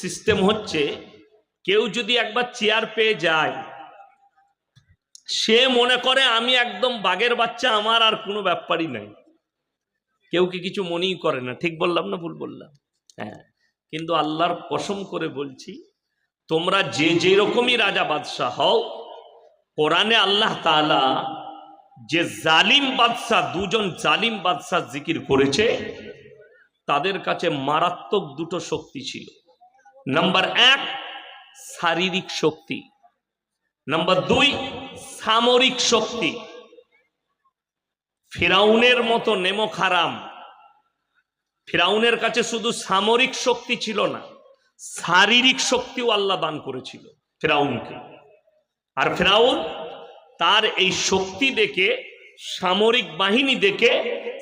System হচ্ছে, কেউ যদি একবার চেয়ার পেয়ে যায়, সে মনে করে আমি একদম বাঘের বাচ্চা, আমার আর কোনো ব্যাপারই নাই। কেউ কি কিছু মনেই করে না, ঠিক বললাম না ভুল বললাম? হ্যাঁ কিন্তু আল্লাহর কসম করে বলছি, তোমরা যে যে রকমই রাজা বাদশাহ হও, কোরআনে আল্লাহ তাআলা যে জালিম বাদশাহ, দুজন জালিম বাদশাহ জিকির করেছে, তাদের কাছে মারাত্মক দুটো শক্তি ছিল। নাম্বার এক, শারীরিক শক্তি। নাম্বার দুই, সামরিক শক্তি। ফিরাউনের মতো নেমো খারাম। ফিরাউনের কাছে শুধু সামরিক শক্তি ছিল না, শারীরিক শক্তিও আল্লাহ দান করেছিল ফেরাউনকে। আর ফেরাউন তার এই শক্তি দেখে, সামরিক বাহিনী দেখে,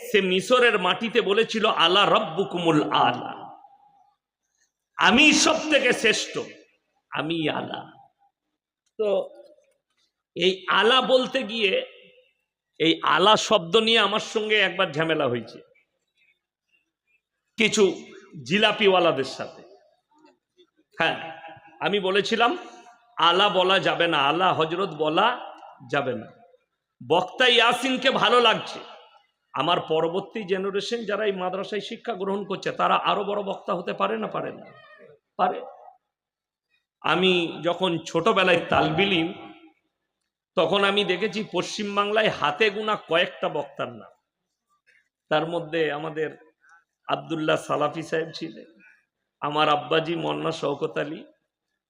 সে মিশরের মাটিতে বলেছিল, আলা রব্বুকুমুল আলা। আমি সব থেকে শ্রেষ্ঠ, আমি আলা। তো এই আলা বলতে গিয়ে, এই আলা শব্দ নিয়ে আমার সঙ্গে একবার ঝামেলা হয়েছে। কিছু জিলাপিওয়ালাদের সাথে। হ্যাঁ আমি বলেছিলাম, আলা বলা যাবে না, আলা হজরত বলা যাবে না। বক্তা ইয়াসিনকে ভালো লাগছে। আমার পরবর্তী জেনারেশন যারা এই মাদ্রাসায় শিক্ষা গ্রহণ করছে, তারা আরও বড় বক্তা হতে পারে না পারে না। পারে। আমি যখন ছোটবেলায় তালবিলিম তখন আমি দেখেছি পশ্চিমবাংলায় হাতে গোনা কয়েকটা বক্তার নাম। তার মধ্যে আমাদের আবদুল্লাহ সালাফি সাহেব ছিলেন, আমার আব্বাজি মন্না শওকত আলী,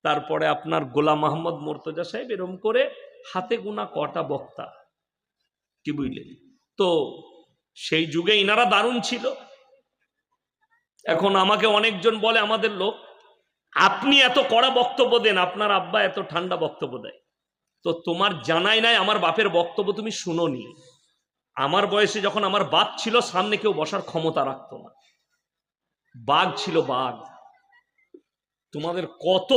তারপরে আপনার গোলাম মাহমদ মোর্তজা সাহেব, এরম করে হাতে গোনা কটা বক্তা কি বুঝলেন? তো সেই যুগে ইনারা দারুণ ছিল। এখন আমাকে অনেকজন বলে আমাদের লোক আপনি এত কড়া বক্তব্য দেন, আপনার আব্বা এত ঠান্ডা বক্তব্য দেয়। তো তোমার জানাই নাই, আমার বাপের বক্তব্য তুমি শুনোনি। আমার বয়সে যখন আমার বাপ ছিল, সামনে কেউ বসার ক্ষমতা রাখতো না। বাঘ ছিল বাঘ। তোমাদের কত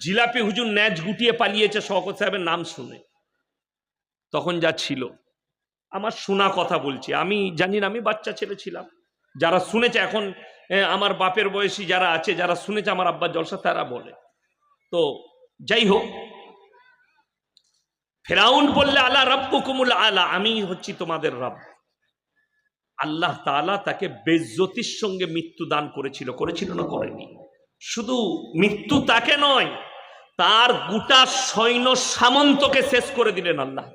জিলাপি হুজুর ন্যাচ গুটিয়ে পালিয়েছে, শওকত সাহেবের নাম শুনে। তখন যা ছিল। আমার শোনা কথা বলছি। আমি জানি না, আমি বাচ্চা ছেলে ছিলাম। যারা শুনেছে, এখন আমার বাপের বয়সী যারা আছে, যারা শুনেছে আমার আব্বার জলসা, তারা বলে। তো যাই হোক, ফেরাউন বললে আল্লাহ রব্বুকুমুল আলা আমি হচ্ছি তোমাদের রব। আল্লাহ তাআলা তাকে বেজ্জতির সঙ্গে মৃত্যু দান করেছিল করেছিল না করেনি। শুধু মৃত্যু তাকে নয়, তার গোটা সৈন্য সামন্তকে শেষ করে দিলেন আল্লাহ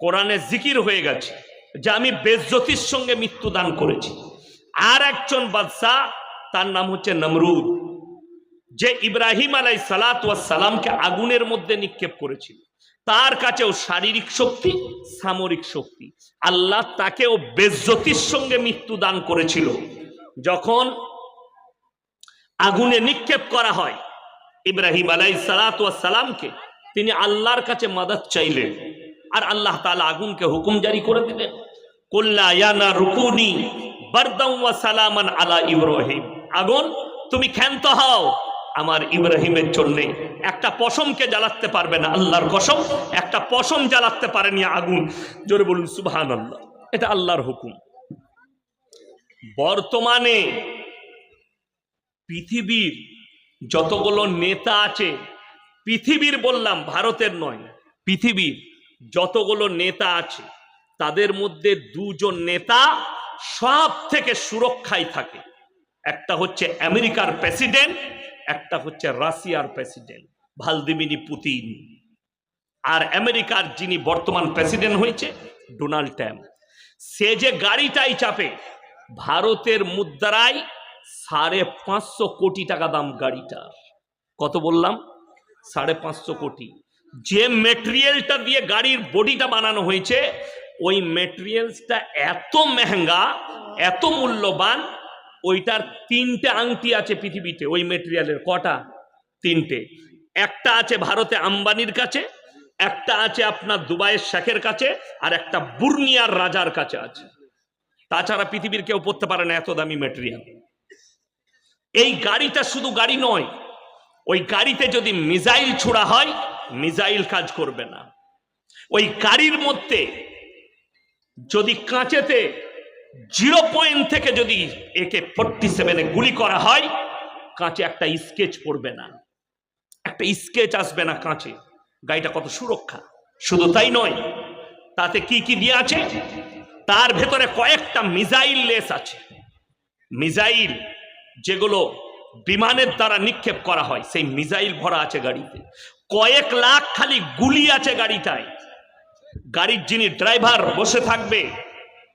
কোরআনে জিকির হয়ে গেছে যে, আমি বেজ্জতির সঙ্গে মৃত্যু দান করেছি। আর একজন বাদশাহ, তার নাম হচ্ছে নমরুদ, যে ইব্রাহিম আলাই সালাত সালামকে আগুনের মধ্যে নিক্ষেপ করেছিল। তার কাছেও শারীরিক শক্তি, সামরিক শক্তি। আল্লাহ তাকেও বেজ্জতির সঙ্গে মৃত্যু দান করেছিল। যখন আগুনে নিক্ষেপ করা হয় ইব্রাহিম আলাই সালাত সালামকে, তিনি আল্লাহর কাছে মাদত চাইলেন আর আল্লাহ তালা আগুনকে হুকুম জারি করে দিলেন। কুল্লা রুকুনি সালামান আলা ইব্রাহিম। আগুন, তুমি ক্ষান্ত হও। আমার ইব্রাহিমের জন্য একটা পশমকে জ্বালাতে পারবে না, আল্লাহর কসম। একটা পশম জ্বালাতে পারেনি আগুন। জোরে বলুন সুবহান আল্লাহ এটা আল্লাহর হুকুম। বর্তমানে পৃথিবীর যতগুলো নেতা আছে, পৃথিবীর বললাম, ভারতের নয়, পৃথিবীর যতগুলো নেতা আছে, তাদের মধ্যে দুজন নেতা সব থেকে সুরক্ষায় থাকে। একটা হচ্ছে আমেরিকার প্রেসিডেন্ট, একটা হচ্ছে রাশিয়ার প্রেসিডেন্ট ভালদিমিনি পুতিন। আর আমেরিকার যিনি বর্তমান প্রেসিডেন্ট হয়েছে, ডোনাল্ড ট্যাম্প সে যে গাড়িটাই চাপে, ভারতের মুদ্রায় সাড়ে পাঁচশো কোটি টাকা দাম গাড়িটার কত বললাম? সাড়ে পাঁচশো কোটি। যে মেটেরিয়ালটা দিয়ে গাড়ির বডিটা বানানো হয়েছে ওই মেটেরিয়ালসটা এত মেহেঙ্গা, এত মূল্যবান, ওইটার তিনটে আংটি আছে পৃথিবীতে, ওই মেটেরিয়ালের কটা? তিনটে। একটা আছে ভারতে আম্বানির কাছে, একটা আছে আপনার দুবাইয়ের শেখের কাছে, আর একটা বুর্নিয়ার রাজার কাছে আছে। তাছাড়া পৃথিবীর কেউ পড়তে পারে না এত দামি মেটেরিয়াল এই গাড়িটা শুধু গাড়ি নয়, ওই গাড়িতে যদি মিসাইল ছোড়া হয়, মিসাইল কাজ করবে না। ওই গাড়ির মধ্যে যদি কাঁচেতে জিরো পয়েন্ট থেকে যদি একে ফোরটি সেভেনে গুলি করা হয়, কাঁচে একটা স্কেচ পড়বে না। একটা স্কেচ আসবে না কাঁচে। গাড়িটা কত সুরক্ষা? শুধু তাই নয়, তাতে কি কি দিয়ে আছে? তার ভেতরে কয়েকটা মিসাইল লেস আছে। মিসাইল যেগুলো বিমানের দ্বারা নিক্ষেপ করা হয়, সেই মিসাইল ভরা আছে গাড়িতে। কয়েক লাখ খালি গুলি আছে গাড়িটায়। গাড়ির যিনি ড্রাইভার বসে থাকবে,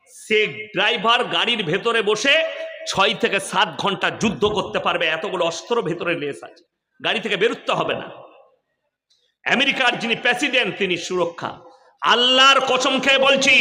সে ড্রাইভার গাড়ির ভেতরে বসে ছয় থেকে সাত ঘণ্টা যুদ্ধ করতে পারবে, এতগুলো অস্ত্র ভেতরে লেস আছে। গাড়ি থেকে বেরোতে হবে না। আমেরিকার যিনি প্রেসিডেন্ট, তিনি সুরক্ষা। আল্লাহর কসম খেয়ে বলছি